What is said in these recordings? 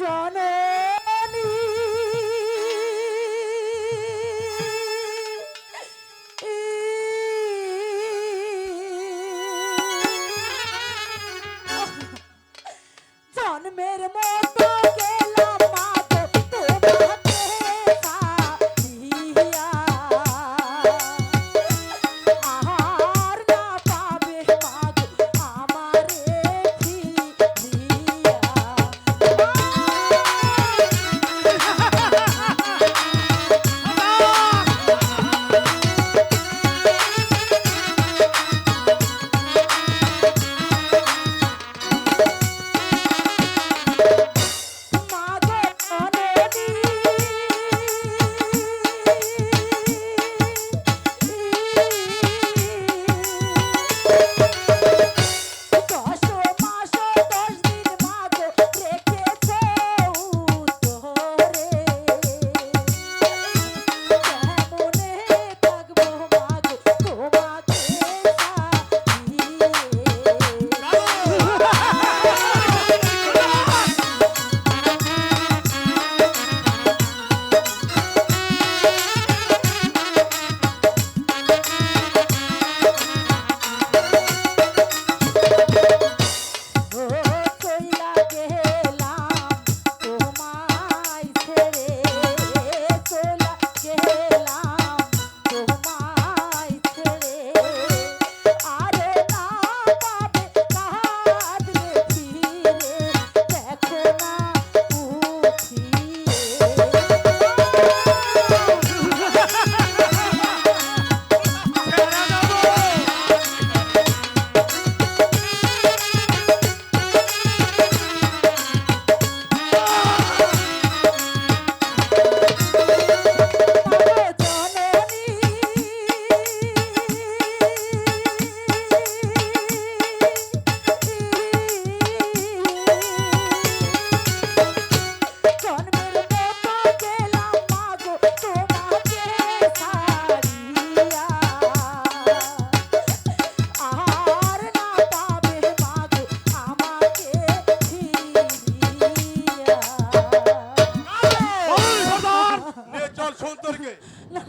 Johnny.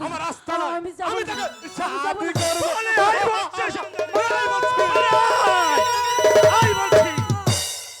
আমার আস্থা আমি তাকে সাহায্য করবো